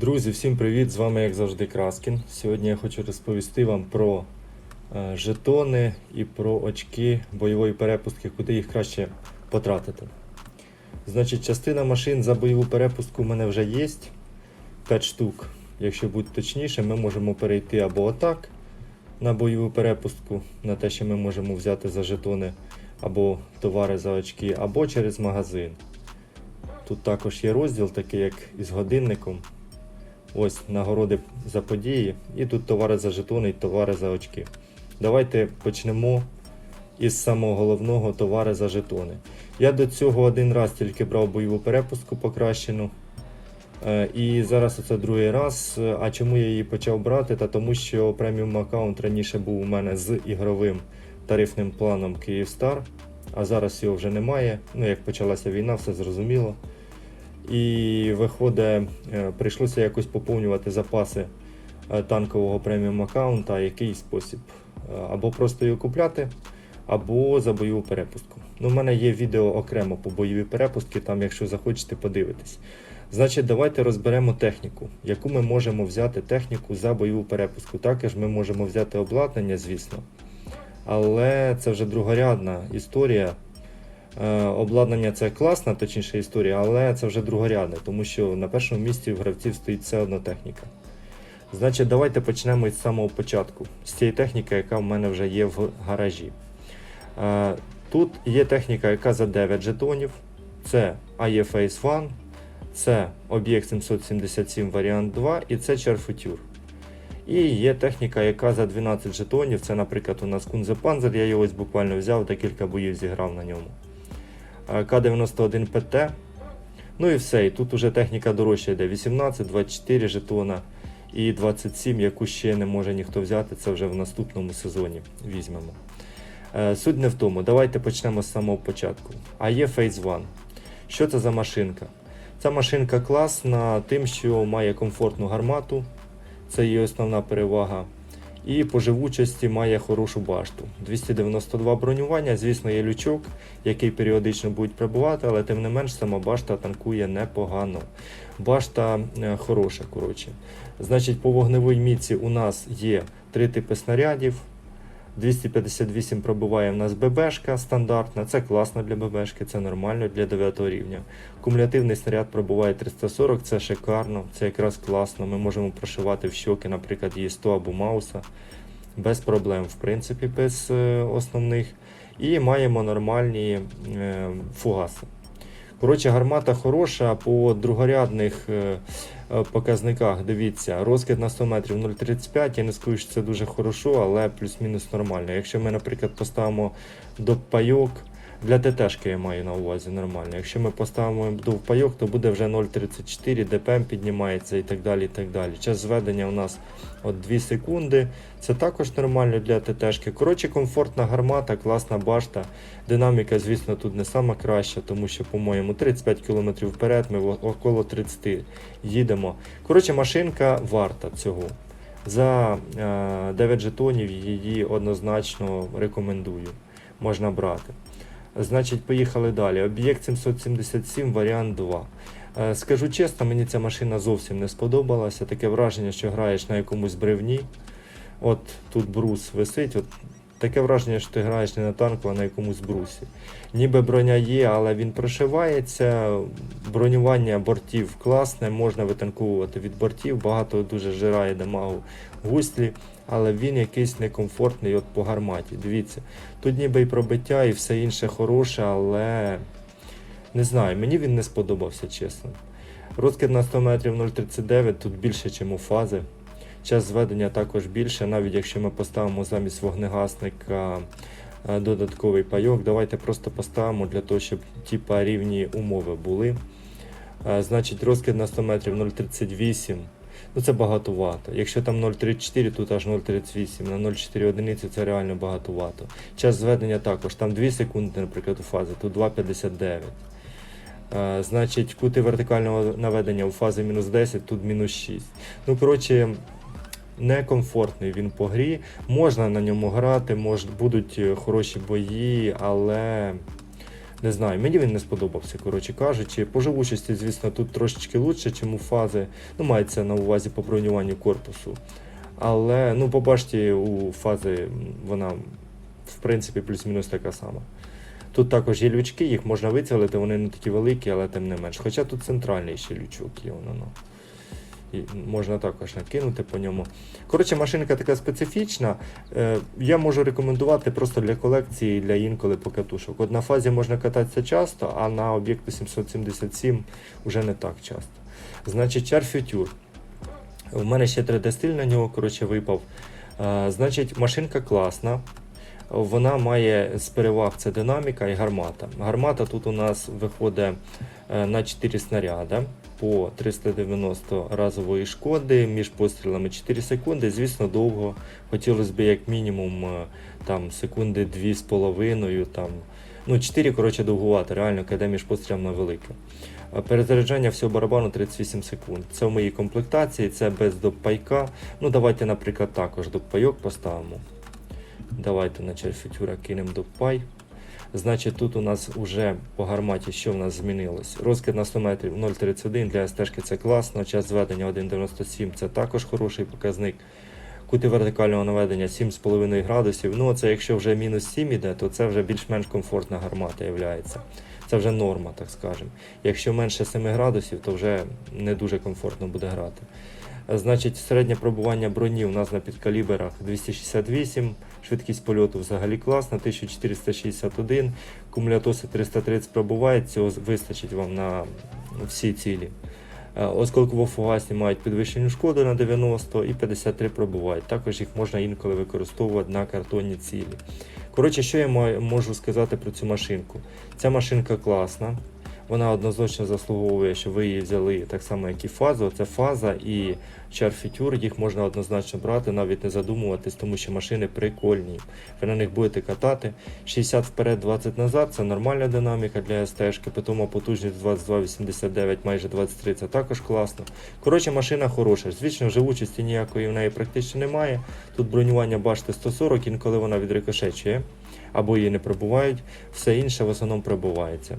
Друзі, всім привіт! З вами, як завжди, Краскін. Сьогодні я хочу розповісти вам про е, жетони і про очки бойової перепустки, куди їх краще потратити. Значить, частина машин за бойову перепустку в мене вже є 5 штук. Якщо бути точніше, ми можемо перейти або отак на бойову перепустку, на те, що ми можемо взяти за жетони або товари за очки, або через магазин. Тут також є розділ, такий як із годинником. Ось нагороди за події. І тут товари за жетони і товари за очки. Давайте почнемо із самого головного товари за жетони. Я до цього один раз тільки брав бойову перепустку покращену. Е, І зараз це другий раз. А чому я її почав брати? Та тому що преміум аккаунт раніше був у мене з ігровим тарифним планом Київстар, а зараз його вже немає. Ну, як почалася війна, все зрозуміло. І виходить, е, прийшлося якось поповнювати запаси е, танкового преміум аккаунта. Який спосіб? Е, Або просто його купляти, або за бойову перепустку. Ну, У мене є відео окремо по бойовій перепустці, там, якщо захочете, подивитись. Значить, давайте розберемо техніку, яку ми можемо взяти техніку за бойову перепустку. Також ми можемо взяти обладнання, звісно. Але це вже другорядна історія. Е, Обладнання це класна, точніше історія, але це вже другорядне, тому що на першому місці в гравців стоїть все одно техніка. Значить, давайте почнемо із самого початку, з цієї техніки, яка в мене вже є в гаражі. Е, Тут є техніка, яка за 9 жетонів. Це IFACE One, це Object 777 варіант 2 і це Charfuture. І є техніка, яка за 12 жетонів. Це, наприклад, у нас Кунзепанзер, я його ось буквально взяв, декілька боїв зіграв на ньому. Е, К91 ПТ. Ну і все. І тут уже техніка дорожча йде 18, 24 жетона і 27, яку ще не може ніхто взяти. Це вже в наступному сезоні візьмемо. Е, Суть не в тому. Давайте почнемо з самого початку. А є Phase One. Що це за машинка? Ця машинка класна тим, що має комфортну гармату, це її основна перевага. І по живучості має хорошу башту. 292 бронювання, звісно, є лючок, який періодично будуть прибувати, але тим не менш сама башта танкує непогано. Башта е, хороша, коротше. Значить, по вогневій міці у нас є три типи снарядів. 258 пробиває в нас ББшка стандартна, це класно для ББшки, це нормально для 9 рівня. Кумулятивний снаряд пробиває 340, це шикарно, це якраз класно. Ми можемо прошивати в щоки, наприклад, є 100 або Мауса. Без проблем, в принципі, без е, основних. І маємо нормальні е, фугаси. Коротше, гармата хороша по другорядних е, показниках. Дивіться, розкид на 100 метрів 0,35. Я не скажу, що це дуже хорошо, але плюс-мінус нормально. Якщо ми, наприклад, поставимо до пайок, для ТТшки я маю на увазі нормально. Якщо ми поставимо до пайок, то буде вже 0,34, ДПМ піднімається і так далі. і так далі. Час зведення у нас от 2 секунди. Це також нормально для ТТшки. Коротше, комфортна гармата, класна башта. Динаміка, звісно, тут не сама краща, тому що, по-моєму, 35 км вперед, ми около 30 їдемо. Коротше, машинка варта цього. За е, 9 жетонів її однозначно рекомендую. Можна брати. Значить, поїхали далі. Об'єкт 777, варіант 2. Е, Скажу чесно, мені ця машина зовсім не сподобалася. Таке враження, що граєш на якомусь бревні. От тут брус висить. От таке враження, що ти граєш не на танку, а на якомусь брусі. Ніби броня є, але він прошивається. Бронювання бортів класне, можна витанковувати від бортів. Багато дуже жирає дамагу гуслі, але він якийсь некомфортний от по гарматі. Дивіться, тут ніби і пробиття, і все інше хороше, але не знаю, мені він не сподобався, чесно. Розкид на 100 метрів 0,39, тут більше, ніж у фази. Час зведення також більше, навіть якщо ми поставимо замість вогнегасника додатковий пайок, давайте просто поставимо для того, щоб типа рівні умови були. Значить, розкид на 100 метрів 0,38. Ну це багатовато. Якщо там 0,34, тут аж 0,38, на 0,4 одиниці це реально багатовато. Час зведення також, там 2 секунди, наприклад, у фазі, тут 2,59. Е, Значить, кути вертикального наведення у фазі мінус 10, тут мінус 6. Ну, коротше, некомфортний він по грі. Можна на ньому грати, мож, будуть е, хороші бої, але Не знаю, мені він не сподобався, коротше кажучи. По живучості, звісно, тут трошечки лучше, ніж у фази. Ну, мається на увазі по бронюванню корпусу. Але, ну, побачите, у фази вона, в принципі, плюс-мінус така сама. Тут також є лючки, їх можна вицілити, вони не такі великі, але тим не менш. Хоча тут центральний ще лючок є, воно. Можна також накинути по ньому. Коротше, машинка така специфічна. Е, я можу рекомендувати просто для колекції, для інколи покатушок. От на фазі можна кататися часто, а на об'єкту 777 вже не так часто. Значить, чар фютюр. У мене ще 3D-стиль на нього коротше, випав. Е, значить, машинка класна. Вона має з переваг це динаміка і гармата. Гармата тут у нас виходить е, на 4 снаряди по 390 разової шкоди між пострілами 4 секунди. Звісно, довго. Хотілося б як мінімум е, там, секунди 2,5. Там, ну, 4, коротше, довгувати, реально, коли між пострілами велике. Е, Перезаряджання всього барабану 38 секунд. Це в моїй комплектації, це без допайка. Ну, давайте, наприклад, також допайок поставимо. Давайте на черфітюра кинемо допай. Значить, тут у нас вже по гарматі що в нас змінилось? Розкид на 100 метрів 0,31 для СТ це класно, час зведення 1,97 це також хороший показник. Кути вертикального наведення 7,5 градусів. Ну, це якщо вже мінус 7 іде, то це вже більш-менш комфортна гармата є. Це вже норма, так скажемо. Якщо менше 7 градусів, то вже не дуже комфортно буде грати. Е, Значить, середнє пробування броні у нас на підкаліберах 268, швидкість польоту взагалі класна, 1461, кумулятоси 330 пробувають, цього вистачить вам на всі цілі. Е, Осколково-фугасні мають підвищену шкоду на 90 і 53 пробувають. Також їх можна інколи використовувати на картонні цілі. Коротше, що я можу сказати про цю машинку? Ця машинка класна. Вона однозначно заслуговує, що ви її взяли так само, як і фазу. Це фаза і чарфітюр, їх можна однозначно брати, навіть не задумуватись, тому що машини прикольні. Ви на них будете катати. 60 вперед, 20 назад це нормальна динаміка для СТ-шки, потім потужність 22,89, майже 23, це також класно. Коротше, машина хороша. Звісно, живучості ніякої в неї практично немає. Тут бронювання бачите 140, інколи вона відрикошечує або її не пробувають, все інше в основному пробувається.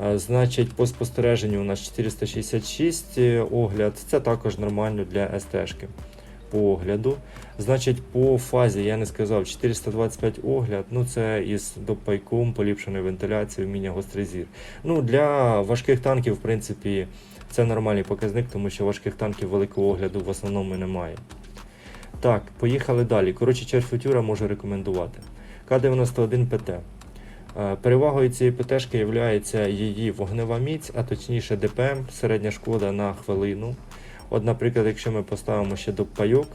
Значить, по спостереженню у нас 466 е, огляд. Це також нормально для СТ-шки по огляду. Значить, по фазі я не сказав 425 огляд. Ну це із допайком, поліпшеною вентиляцією, вміння гострий зір. Ну для важких танків, в принципі, це нормальний показник, тому що важких танків великого огляду в основному немає. Так, поїхали далі. Коротше, черфутюра можу рекомендувати. К91 ПТ. Е, Перевагою цієї ПТшки є її вогнева міць, а точніше ДПМ, середня шкода на хвилину. От, наприклад, якщо ми поставимо ще до пайок,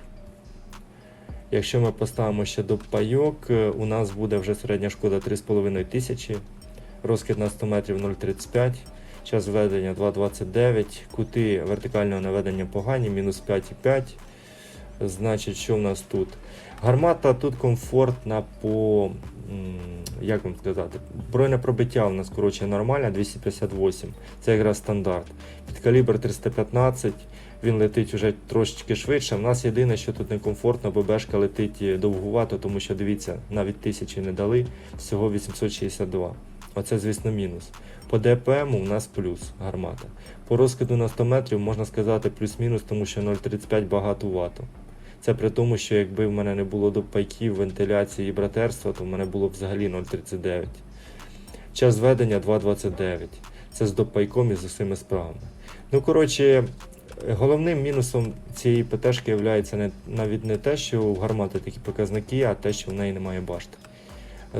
якщо ми поставимо ще до пайок, е, у нас буде вже середня шкода 3,5 тисячі, розкид на 100 метрів 0,35, час введення 2,29, кути вертикального наведення погані, мінус 5,5. Значить, що в нас тут? Гармата тут комфортна по, як вам сказати, бронепробиття у нас коротше нормальне 258. Це якраз стандарт. Під калібр 315, він летить вже трошечки швидше. У нас єдине, що тут некомфортно, бо бешка летить довгувато, тому що дивіться, навіть тисячі не дали, всього 862. Оце, звісно, мінус. По ДПМ у нас плюс гармата. По розкиду на 100 метрів можна сказати плюс-мінус, тому що 0,35 багатувато. Це при тому, що якби в мене не було допайків, вентиляції і братерства, то в мене було взагалі 0,39. Час зведення 2,29. Це з допайком і з усіма справами. Ну, коротше, головним мінусом цієї ПТшки є навіть не те, що в гармати такі показники, а те, що в неї немає башти.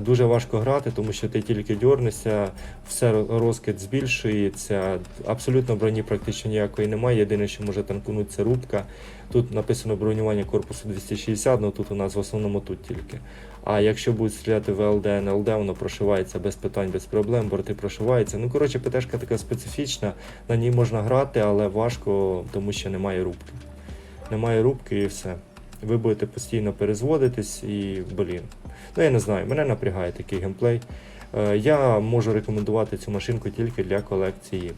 Дуже важко грати, тому що ти тільки дьорнешся, все розкид збільшується. Абсолютно броні практично ніякої немає. Єдине, що може танкунути, це рубка. Тут написано бронювання корпусу 260, але тут у нас в основному тут тільки. А якщо будуть стріляти в ЛД, НЛД, воно прошивається без питань, без проблем, борти прошиваються. Ну, коротше, ПТшка така специфічна, на ній можна грати, але важко, тому що немає рубки. Немає рубки і все. Ви будете постійно перезводитись і, блін. Ну, я не знаю, мене напрягає такий геймплей. Е, Я можу рекомендувати цю машинку тільки для колекції.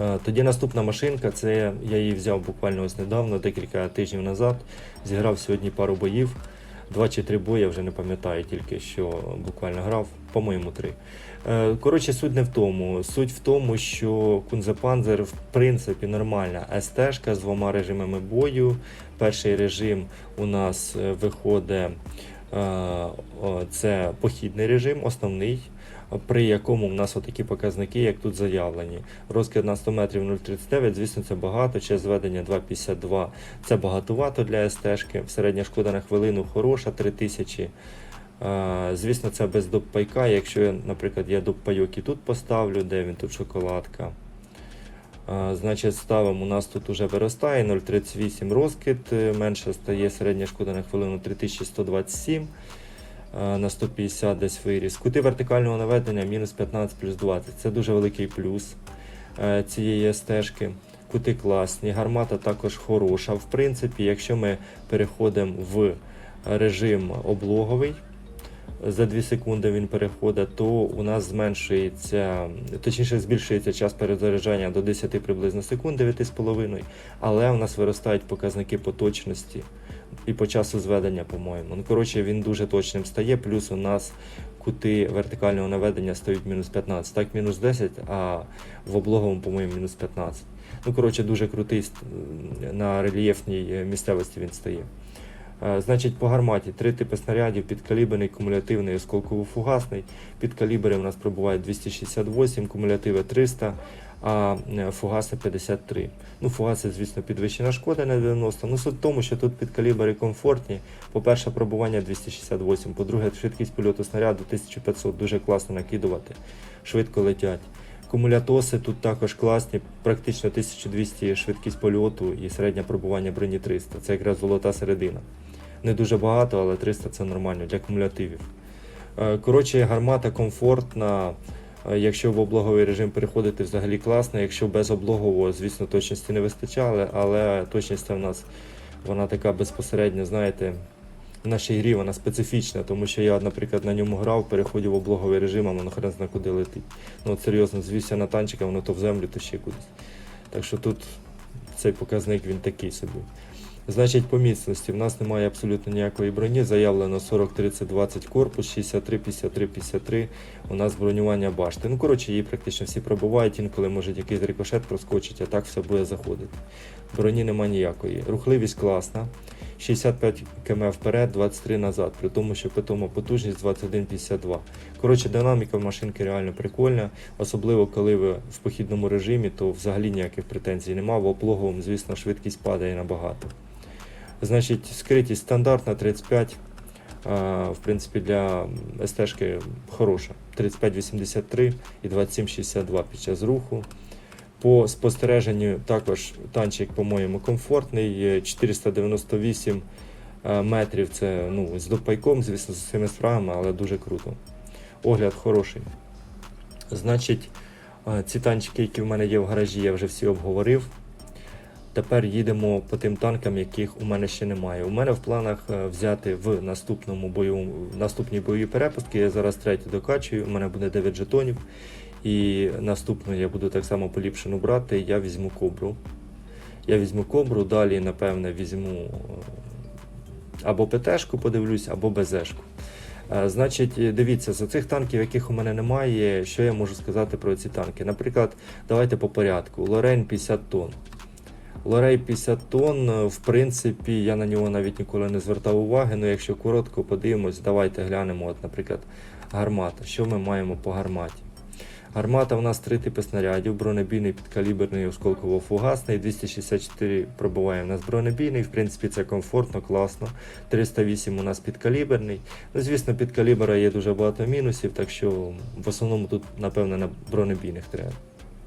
Е, Тоді наступна машинка, це я її взяв буквально ось недавно, декілька тижнів назад. Зіграв сьогодні пару боїв. два чи три бої, я вже не пам'ятаю, тільки що буквально грав, по-моєму, три. Е, Коротше, суть не в тому. Суть в тому, що Кунзепанзер в принципі нормальна СТ-шка з двома режимами бою. Перший режим у нас виходить це похідний режим, основний. При якому в нас отакі показники, як тут заявлені. Розкид на 100 метрів 0,39, звісно, це багато. Час зведення 2,52 це багатовато для СТ-шки. Середня шкода на хвилину хороша, 3000. Е, Звісно, це без доппайка. Якщо, наприклад, я доппайок і тут поставлю, де він тут шоколадка. Значить, ставимо, у нас тут уже виростає 0,38 розкид, е, менше стає середня шкода на хвилину 3127 е, на 150 десь виріс. Кути вертикального наведення мінус 15 плюс 20. Це дуже великий плюс е, цієї стежки. Кути класні, гармата також хороша. В принципі, якщо ми переходимо в режим облоговий, за 2 секунди він переходить, то у нас зменшується, точніше збільшується час перезаряджання до 10 приблизно секунд, 9,5, але у нас виростають показники по точності і по часу зведення, по-моєму. Ну, коротше, він дуже точним стає, плюс у нас кути вертикального наведення стають мінус 15, так мінус 10, а в облоговому, по-моєму, мінус 15. Ну, коротше, дуже крутий на рельєфній е, місцевості він стає. Е, Значить, по гарматі три типи снарядів: підкаліберний, кумулятивний, осколково-фугасний. Підкалібри у нас пробувають 268, кумулятиви 300, а е, фугаси 53. Ну, фугаси, звісно, підвищена шкода на 90. Ну, суть в тому, що тут підкалібри комфортні. По-перше, пробування 268, по-друге, швидкість польоту снаряду 1500, дуже класно накидувати, швидко летять. Кумулятоси тут також класні, практично 1200 швидкість польоту і середнє пробування броні 300. Це якраз золота середина. Не дуже багато, але 300 це нормально для кумулятивів. Е, Коротше, гармата комфортна. Е, Якщо в облоговий режим переходити, взагалі класно. Якщо без облогового, звісно, точності не вистачає, але точність в нас вона така безпосередньо, знаєте, в нашій грі вона специфічна, тому що я, наприклад, на ньому грав, переходив в облоговий режим, а воно хрен зна куди летить. Ну, от серйозно, звівся на танчика, воно то в землю, то ще кудись. Так що тут цей показник він такий собі. Значить, по міцності в нас немає абсолютно ніякої броні. Заявлено 40, 30, 20 корпус, 63, 53, 53. У нас бронювання башти. Ну, коротше, її практично всі пробувають, інколи може якийсь рикошет проскочить, а так все буде заходити. Броні нема ніякої. Рухливість класна. 65 км вперед, 23 назад, при тому, що питома потужність 21,52. Коротше, динаміка в машинки реально прикольна, особливо коли ви в похідному режимі, то взагалі ніяких претензій нема. В облоговому, звісно, швидкість падає набагато. Значить, скритість стандартна 35. а, В принципі, для СТ-шки хороша. 35,83 і 27,62 під час руху. По спостереженню також танчик, по-моєму, комфортний. 498 е, метрів. Це ну, з допайком, звісно, з усіма справами, але дуже круто. Огляд хороший. Значить, ці танчики, які в мене є в гаражі, я вже всі обговорив. Тепер їдемо по тим танкам, яких у мене ще немає. У мене в планах е, взяти в наступному бою, в наступній бойовій перепустці. Я зараз третю докачую, у мене буде 9 жетонів. І наступну я буду так само поліпшену брати. Я візьму кобру. Я візьму кобру, далі, напевне, візьму е, або ПТшку подивлюсь, або БЗшку. Е, Значить, дивіться, з цих танків, яких у мене немає, що я можу сказати про ці танки. Наприклад, давайте по порядку. Лорейн 50 тонн. Лорей 50 тонн, в принципі, я на нього навіть ніколи не звертав уваги, але якщо коротко подивимось, давайте глянемо, от, наприклад, гармата. Що ми маємо по гарматі? Гармата у нас три типи снарядів: бронебійний, підкаліберний, осколково-фугасний. 264 пробуває у нас бронебійний. В принципі, це комфортно, класно. 308 у нас підкаліберний. Ну, звісно, під калібра є дуже багато мінусів, так що в основному тут, напевно, на бронебійних треба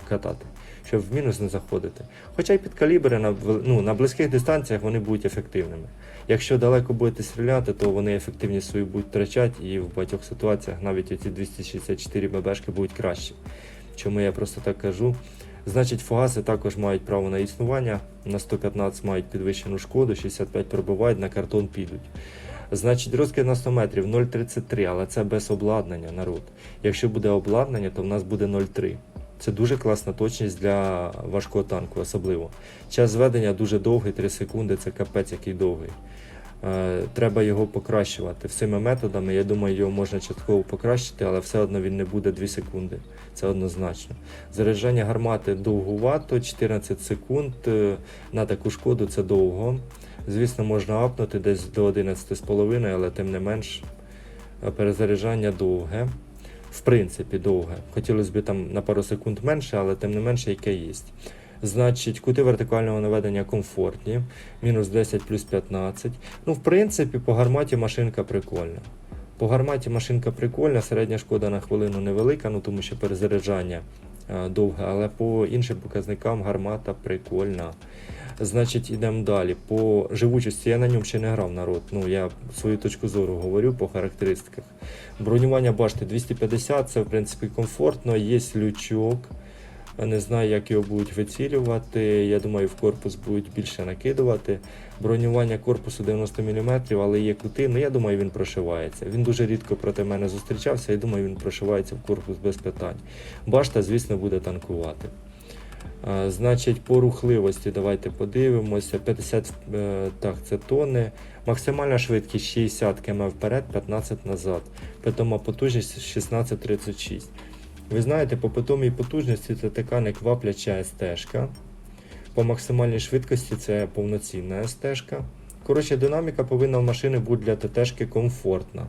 катати, щоб в мінус не заходити. Хоча й підкалібри на, ну, на близьких дистанціях вони будуть ефективними. Якщо далеко будете стріляти, то вони ефективність свою будуть втрачати, і в багатьох ситуаціях навіть оці 264 ББшки будуть краще. Чому я просто так кажу? Значить, фугаси також мають право на існування, на 115 мають підвищену шкоду, 65 пробивають, на картон підуть. Значить, розкид на 100 метрів 0,33, але це без обладнання, народ. Якщо буде обладнання, то в нас буде 0,3. Це дуже класна точність для важкого танку, особливо. Час зведення дуже довгий, 3 секунди, це капець який довгий. Е, Треба його покращувати всіми методами. Я думаю, його можна частково покращити, але все одно він не буде 2 секунди. Це однозначно. Заряджання гармати довгувато, 14 секунд. е, На таку шкоду це довго. Звісно, можна апнути десь до 11,5, але тим не менш е, перезаряджання довге. В принципі, довге. Хотілося б там на пару секунд менше, але тим не менше, яке є. Значить, кути вертикального наведення комфортні, мінус 10 плюс 15. Ну, в принципі, по гарматі машинка прикольна. По гарматі машинка прикольна, середня шкода на хвилину невелика, ну тому що перезаряджання е, довге, але по іншим показникам гармата прикольна. Значить, ідемо далі. По живучості я на ньому ще не грав народ. Ну, я свою точку зору говорю по характеристиках. Бронювання башти 250, це в принципі комфортно, є лючок. Не знаю, як його будуть вицілювати. Я думаю, в корпус будуть більше накидувати. Бронювання корпусу 90 мм, але є кути. Ну я думаю, він прошивається. Він дуже рідко проти мене зустрічався. Я думаю, він прошивається в корпус без питань. Башта, звісно, буде танкувати. Значить, по рухливості давайте подивимося. 50 е, так, це тони. Максимальна швидкість 60 км вперед, 15 назад. Питома потужність 16-36. Ви знаєте, по питомій потужності це така неквапляча СТ-шка. По максимальній швидкості це повноцінна СТ-шка. Коротше, динаміка повинна в машини бути для ТТ-шки комфортна.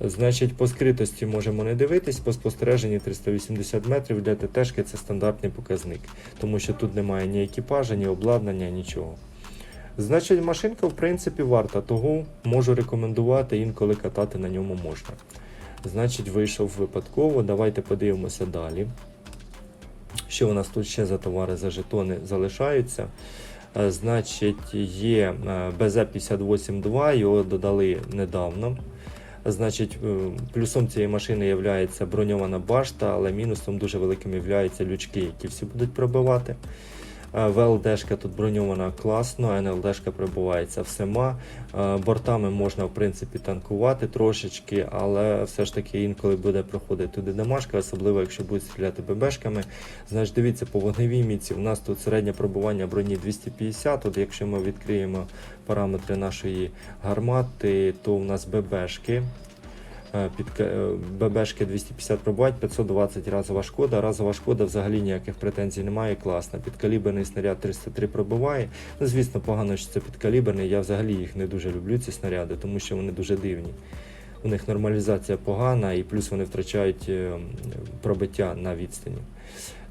Значить, по скритості можемо не дивитись, по спостереженні 380 метрів для ТТ-шки це стандартний показник, тому що тут немає ні екіпажа, ні обладнання, нічого. Значить, машинка в принципі варта, того можу рекомендувати, інколи катати на ньому можна. Значить, вийшов випадково. Давайте подивимося далі. Що у нас тут ще за товари, за жетони залишаються? Е, Значить, є е, BZ582, його додали недавно. Значить, е, плюсом цієї машини є броньована башта, але мінусом дуже великим є лючки, які всі будуть пробивати. Е, ВЛДшка тут броньована класно, НЛДшка пробивається всіма. Е, Бортами можна в принципі танкувати трошечки, але все ж таки інколи буде проходити туди дамашка, особливо якщо будуть стріляти ББшками. Значить, дивіться, по вогневій міці у нас тут середнє пробування броні 250. От якщо ми відкриємо параметри нашої гармати, то у нас ББшки. Е, Під ББшки 250 пробувать, 520 разова шкода. Разова шкода взагалі ніяких претензій немає, класна. Підкаліберний снаряд 303 пробиває. Ну, звісно, погано, що це підкаліберний. Я взагалі їх не дуже люблю, ці снаряди, тому що вони дуже дивні. У них нормалізація погана, і плюс вони втрачають е, пробиття на відстані.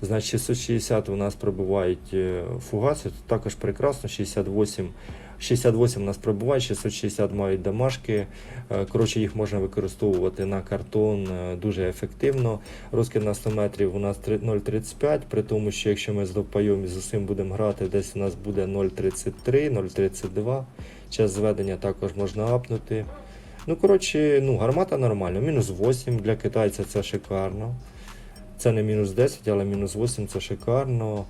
Значить, 660 у нас пробувають е, фугаси, також прекрасно, 68 68 у нас пробувають, 660 мають домашки. Е, Коротше, їх можна використовувати на картон е, дуже ефективно. Розкид на 100 метрів у нас 0,35, при тому, що якщо ми з довпайом і з усім будемо грати, десь у нас буде 0,33, 0,32. Час зведення також можна апнути. Ну, коротше, ну, гармата нормальна. Мінус 8 для китайця це шикарно. Це не мінус 10, але мінус 8 це шикарно.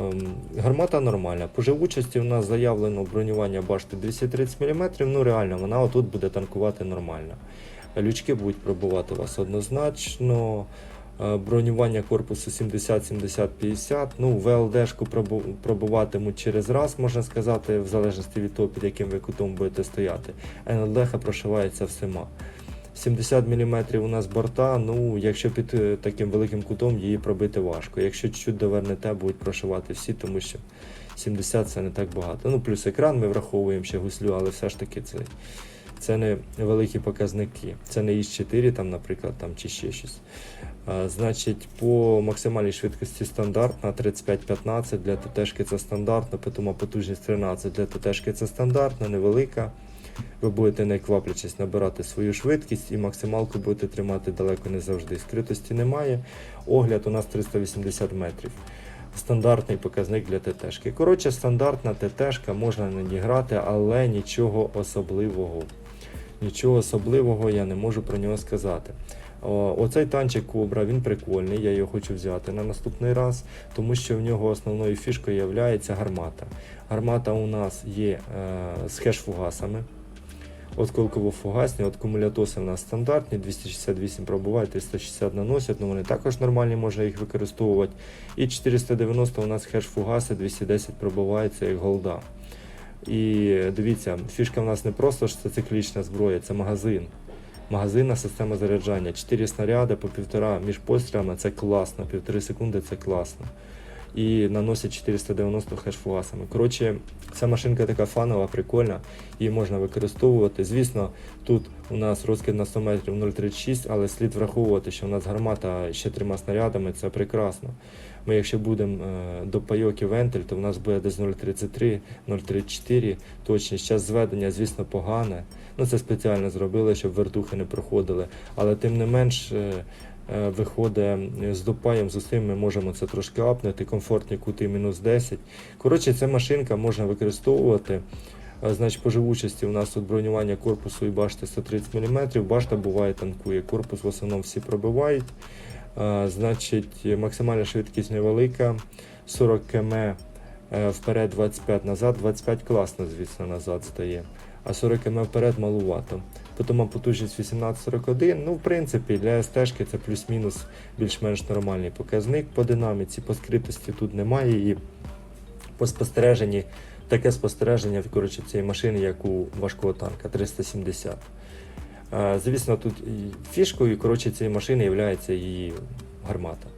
Ем, Гармата нормальна. По живучості у нас заявлено бронювання башти 230 мм. Ну реально, вона отут буде танкувати нормально. Лючки будуть пробувати вас однозначно. Е, Бронювання корпусу 70-70-50. Ну, ВЛДшку пробуватимуть через раз, можна сказати, в залежності від того, під яким ви кутом будете стояти. НЛДХ прошивається всіма. 70 мм у нас борта, ну якщо під е, таким великим кутом її пробити важко. Якщо чуть довернете, будуть прошивати всі, тому що 70 це не так багато. Ну, плюс екран ми враховуємо ще гуслю, але все ж таки це, це не великі показники. Це не із 4 там, наприклад, там, чи ще щось. А, значить, по максимальній швидкості стандартна 35-15 для ТТшки це стандартно, тому потужність 13 для ТТшки це стандартна, невелика. Ви будете не кваплячись набирати свою швидкість і максималку будете тримати далеко не завжди. Скритості немає. Огляд у нас 380 метрів. Стандартний показник для ТТшки. Коротше, стандартна ТТшка, можна на ній грати, але нічого особливого. Нічого особливого я не можу про нього сказати. О, Оцей танчик Кобра, він прикольний, я його хочу взяти на наступний раз, тому що в нього основною фішкою є гармата. Гармата у нас є е, з хеш-фугасами. Отколково-фугасні, от кумулятоси в нас стандартні, 268 пробувають, 360 наносять, ну вони також нормальні, можна їх використовувати. І 490 у нас хеш-фугаси, 210 пробувається як голда. І дивіться, фішка в нас не просто ж це циклічна зброя, це магазин. Магазинна система заряджання. Чотири снаряди по півтора між пострілами це класно, півтори секунди це класно. І наносять 490 хешфуасами. Коротше, ця машинка така фанова, прикольна, її можна використовувати. Звісно, тут у нас розкид на 100 метрів 0,36, але слід враховувати, що у нас гармата ще трьома снарядами, це прекрасно. Ми якщо будемо е, до пайок і вентиль, то в нас буде десь 0,33, 0,34 точність. Час зведення, звісно, погане. Ну це спеціально зробили, щоб вертухи не проходили. Але тим не менш. Е, Виходить з допаєм з усім, ми можемо це трошки апнути, комфортні кути мінус 10. Коротше, ця машинка можна використовувати. Е, Значить, по живучості у нас тут бронювання корпусу і башти 130 мм. Башта буває танкує. Корпус в основному всі пробивають. Е, Значить, максимальна швидкість невелика. 40 км вперед, 25 назад. 25 класно, звісно, назад стає. А 40 км вперед малувато. Потім потужність 1841. Ну, в принципі, для СТ-шки це плюс-мінус більш-менш нормальний показник по динаміці, по скритості тут немає. І по спостереженні таке спостереження коротше, цієї машини, як у важкого танка 370. Е, Звісно, тут фішкою коротше, цієї машини є її гармата.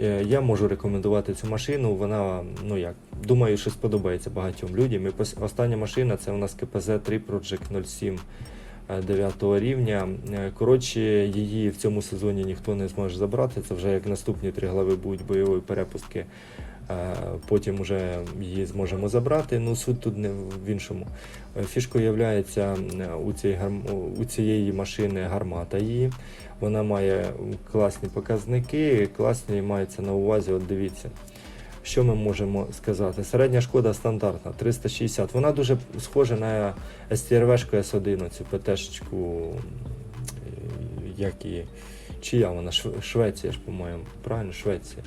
Е, Я можу рекомендувати цю машину. Вона, ну як, думаю, що сподобається багатьом людям. І остання машина це у нас КПЗ 3 Project 07 е, 9 рівня. Е, Коротше, її в цьому сезоні ніхто не зможе забрати. Це вже як наступні три глави будуть бойової перепустки. Е, Потім вже її зможемо забрати. Ну суть тут не в іншому. Е, Фішкою є у, цій, гарм- у цієї машини гармата її. Вона має класні показники, класні мається на увазі. От дивіться. Що ми можемо сказати? Середня шкода стандартна 360. Вона дуже схожа на STRV-шку S1, цю ПТ-шечку, як і чия вона? Швеція ж, по-моєму. Правильно, Швеція.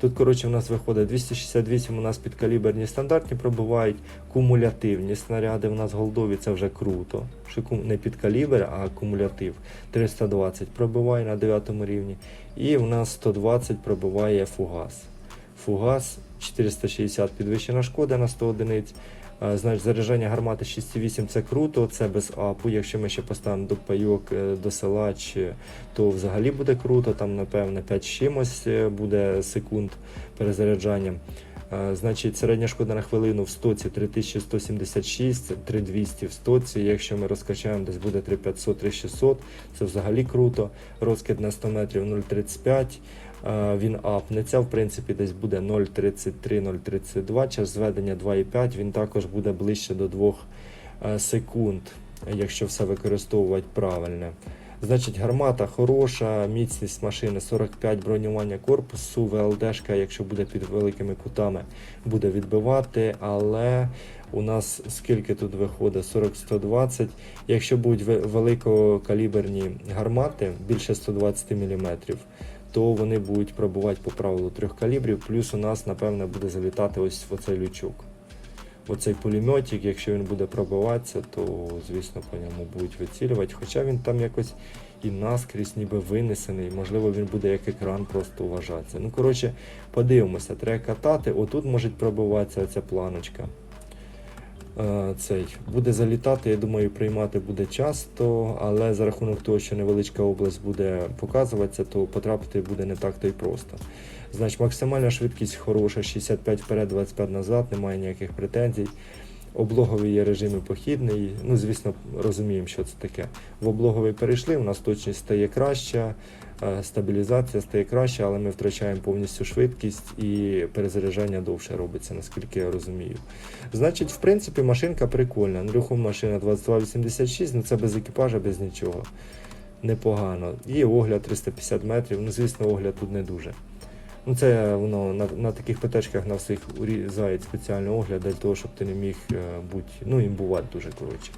Тут, коротше, у нас виходить 268 у нас підкаліберні стандартні пробувають, кумулятивні снаряди у нас голдові, це вже круто. Що не підкалібр, а кумулятив. 320 пробиває на 9 рівні. І у нас 120 пробиває фугас. Фугас 460 підвищена шкода на 100 одиниць. Значить, заряджання гармати 6,8 це круто, це без апу. Якщо ми ще поставимо до пайок е, до села, чи, то взагалі буде круто. Там, напевне, 5 з чимось е, буде секунд перезаряджання. Значить, середня шкода на хвилину в стоці 3176, 3200 в стоці. Якщо ми розкачаємо, десь буде 3500, 3600. Це взагалі круто. Розкид на 100 метрів 0,35. Е, Він апнеться, в принципі, десь буде 0,33-0,32, час зведення 2,5, він також буде ближче до 2 е, секунд, якщо все використовувати правильно. Значить, гармата хороша, міцність машини 45 бронювання корпусу, ВЛДшка, якщо буде під великими кутами, буде відбивати, але у нас скільки тут виходить? 40-120. Якщо будуть великокаліберні гармати, більше 120 мм, то вони будуть пробувати по правилу трьох калібрів. Плюс у нас, напевне, буде залітати ось оцей лючок. Оцей пулеметик, якщо він буде пробиватися, то звісно по ньому будуть вицілювати. Хоча він там якось і наскрізь ніби винесений, можливо, він буде як екран просто вважатися. Ну, коротше, подивимося, треба катати. Отут може пробиватися ця планочка. Е, Цей буде залітати, я думаю, приймати буде часто, але за рахунок того, що невеличка область буде показуватися, то потрапити буде не так то й просто. Значить, максимальна швидкість хороша, 65 вперед, 25 назад, немає ніяких претензій. Облоговий є режим і похідний. Ну, звісно, розуміємо, що це таке. В облоговий перейшли, у нас точність стає краща, стабілізація стає краща, але ми втрачаємо повністю швидкість і перезаряджання довше робиться, наскільки я розумію. Значить, в принципі, машинка прикольна. Нерухома машина 2286, ну це без екіпажа, без нічого. Непогано. Є огляд 350 метрів. Ну, звісно, огляд тут не дуже. Ну, це воно на, на таких ПТшках на всіх урізають спеціальний огляд для того, щоб ти не міг е, бути, ну, імбувати дуже коротше.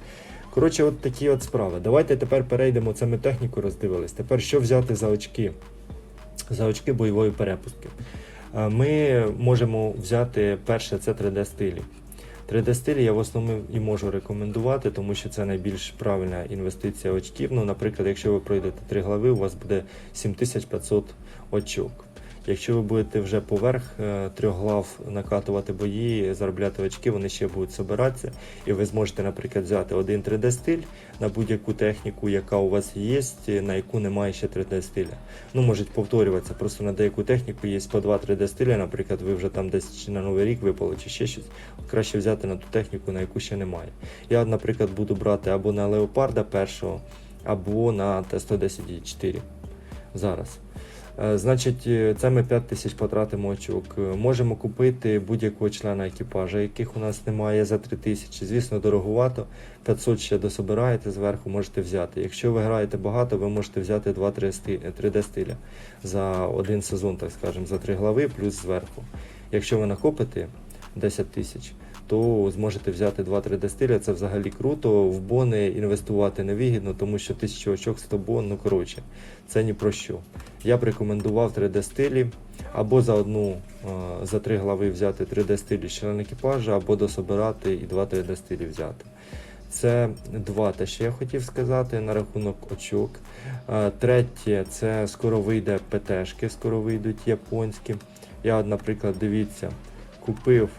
Коротше, от такі от справи. Давайте тепер перейдемо. Це ми техніку роздивились. Тепер що взяти за очки? За очки бойової перепустки. Е, Ми можемо взяти перше це 3D-стилі. 3D-стилі я в основному і можу рекомендувати, тому що це найбільш правильна інвестиція очків. Ну, наприклад, якщо ви пройдете три глави, у вас буде 7500 очок. Якщо ви будете вже поверх е, трьох глав накатувати бої, заробляти очки, вони ще будуть собиратися, і ви зможете, наприклад, взяти один 3D стиль на будь-яку техніку, яка у вас є, на яку немає ще 3D стиля. Ну, можуть повторюватися, просто на деяку техніку є по 2 3D стиля, наприклад, ви вже там десь на Новий рік випали, чи ще щось. Краще взяти на ту техніку, на яку ще немає. Я, наприклад, буду брати або на Леопарда першого, або на Т-110 зараз. Е, Значить, е, це ми 5 тисяч потратимо очок. Е, Можемо купити будь-якого члена екіпажа, яких у нас немає за 3 тисячі. Звісно, дороговато. 500 ще дособираєте зверху, можете взяти. Якщо ви граєте багато, ви можете взяти 2-3 3D стиля за один сезон, так скажемо, за 3 глави плюс зверху. Якщо ви накопите 10 тисяч, то зможете взяти 2-3D стиля. Це взагалі круто. В бони інвестувати невигідно, тому що 1000 очок 100 бон, ну коротше, це ні про що. Я б рекомендував 3D стилі або за одну, за три глави взяти 3D стилі член екіпажа, або дособирати і два 3D стилі взяти. Це два те, що я хотів сказати на рахунок очок. Третє, це скоро вийде ПТшки, скоро вийдуть японські. Я, наприклад, дивіться, купив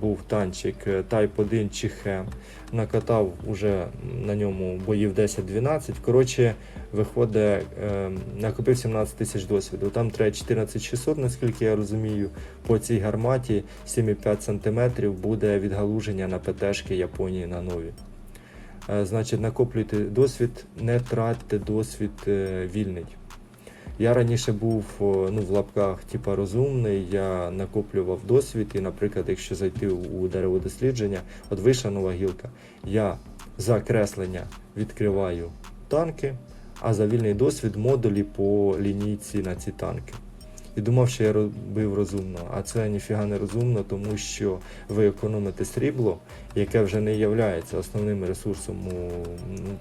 був танчик е, Type 1 Чіхе, накатав уже на ньому боїв 10-12. Коротше, виходить, е, накопив 17 тисяч досвіду. Там треба 14600, наскільки я розумію, по цій гарматі 7,5 см буде відгалуження на ПТшки Японії на нові. Е, Значить, накоплюйте досвід, не тратьте досвід е, вільний. Я раніше був ну, в лапках типа розумний, я накоплював досвід, і, наприклад, якщо зайти у дереводослідження, от вийшла нова гілка, я за креслення відкриваю танки, а за вільний досвід модулі по лінійці на ці танки. І думав, що я робив розумно, а це ніфіга не розумно, тому що ви економите срібло, яке вже не є основним ресурсом у,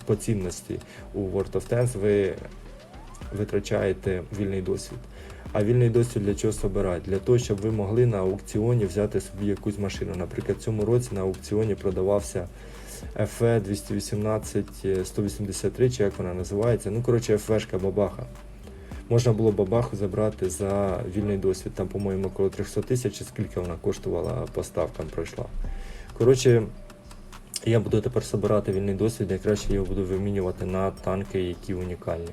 по цінності у World of Tanks. Ви витрачаєте вільний досвід. А вільний досвід для чого собирати? Для того, щоб ви могли на аукціоні взяти собі якусь машину. Наприклад, в цьому році на аукціоні продавався FE 218 183, чи як вона називається. Ну, коротше, FE-шка бабаха. Можна було бабаху забрати за вільний досвід. Там, по-моєму, около 300 тисяч, скільки вона коштувала поставкам пройшла. Коротше, я буду тепер збирати вільний досвід, я його буду вимінювати на танки, які унікальні.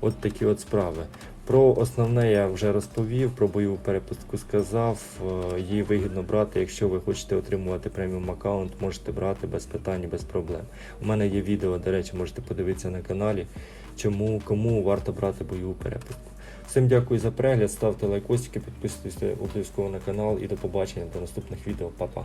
От такі от справи. Про основне я вже розповів, про бойову перепустку сказав. Е, Її вигідно брати. Якщо ви хочете отримувати преміум аккаунт, можете брати без питань, без проблем. У мене є відео, до речі, можете подивитися на каналі, чому кому варто брати бойову перепустку. Всім дякую за перегляд, ставте лайкосики, підписуйтесь обов'язково на канал і до побачення до наступних відео. Па-па.